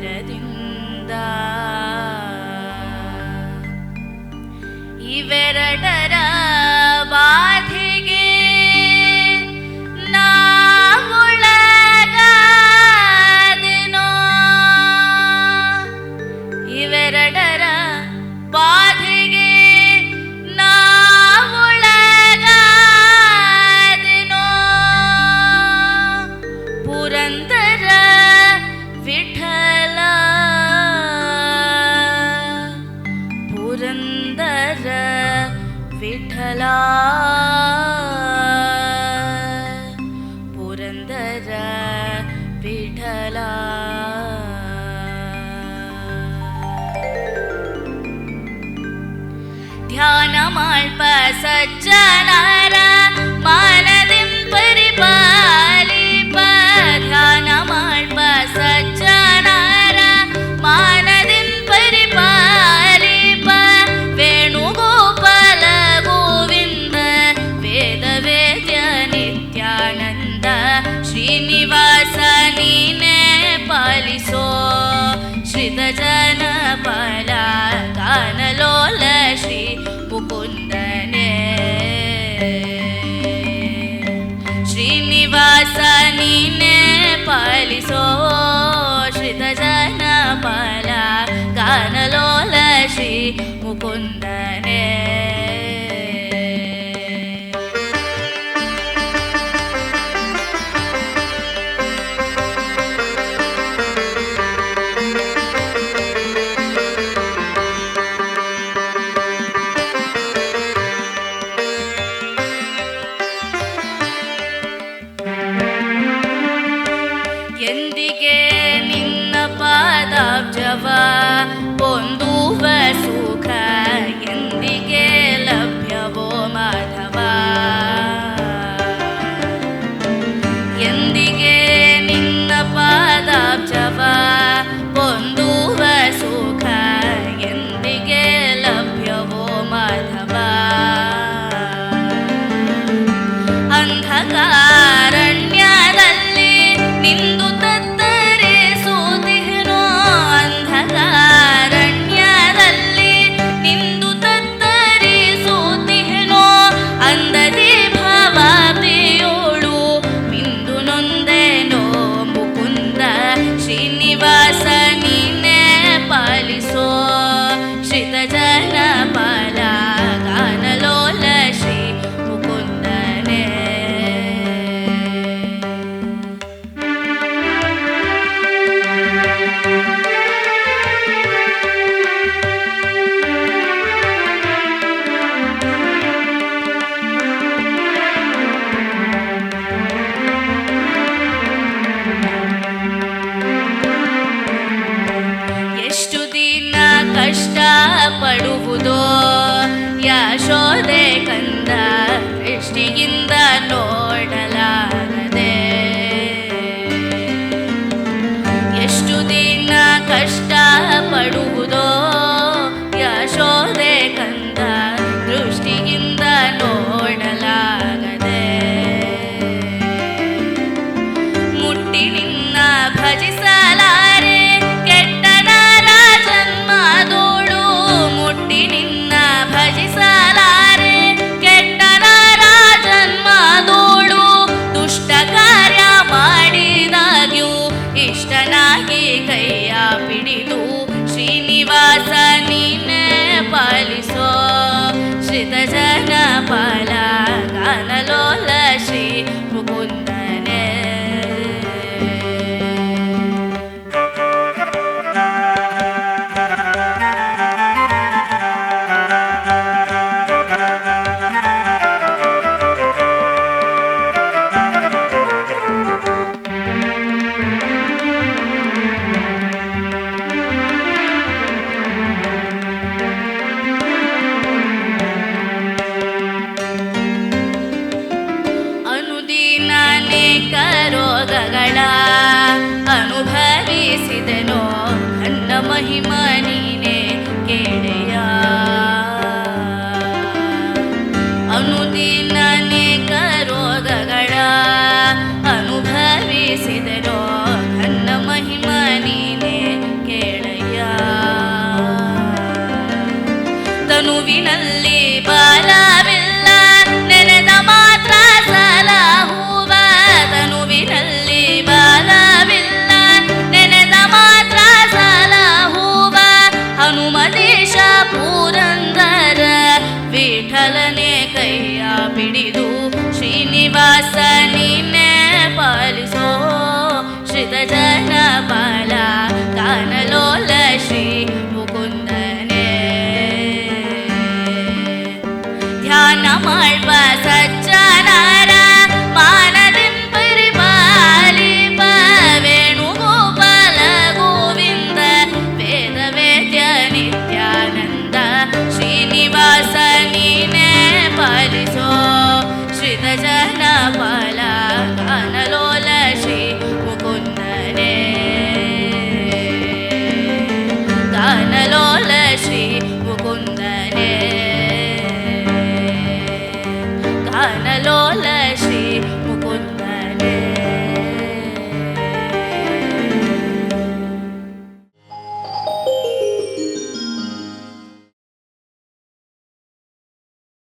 derdindar Shri ಮುಕುಂದನೇ ಎಂದಿಗೆ ನಿನ್ನ ಪಾದಾಬ್ಜವ ಹೊಂದುವ ಅಂಧಕಾರಣ್ಯದಲ್ಲಿ ನಿಂದು ಕಷ್ಟ ಪಡುವುದೋ ಯಶೋದೆ ಕಂದ ದೃಷ್ಟಿಯಿಂದ ನೋಡಲಾರದೆ? ಎಷ್ಟು ದಿನ ಕಷ್ಟ ಪಡುವುದೋ ಯಶೋದೆ ಕಂದ ದೃಷ್ಟಿಯಿಂದ ನೋಡಲಾಗದೆ ಮುಟ್ಟಿ ನಿನ್ನ ಭಜಿಸ ತನುವಿನಲ್ಲಿ ಬಲವಿಲ್ಲ. ನೆನೆದ ಮಾತ್ರ ಸಲಹುವ ತನುವಿನಲ್ಲಿ ಬಲವಿಲ್ಲ. ನೆನೆದ ಮಾತ್ರ ಸಲಹುವ ಹನುಮದೇಶ ಪುರಂದರ ವಿಠಲನೆ ಕೈಯ ಬಿಡಿದು ಶ್ರೀನಿವಾಸ ನಿನ್ನೆ ಪಾಲಿಸೋ ಶ್ರಿತ ಜನ বাতাসে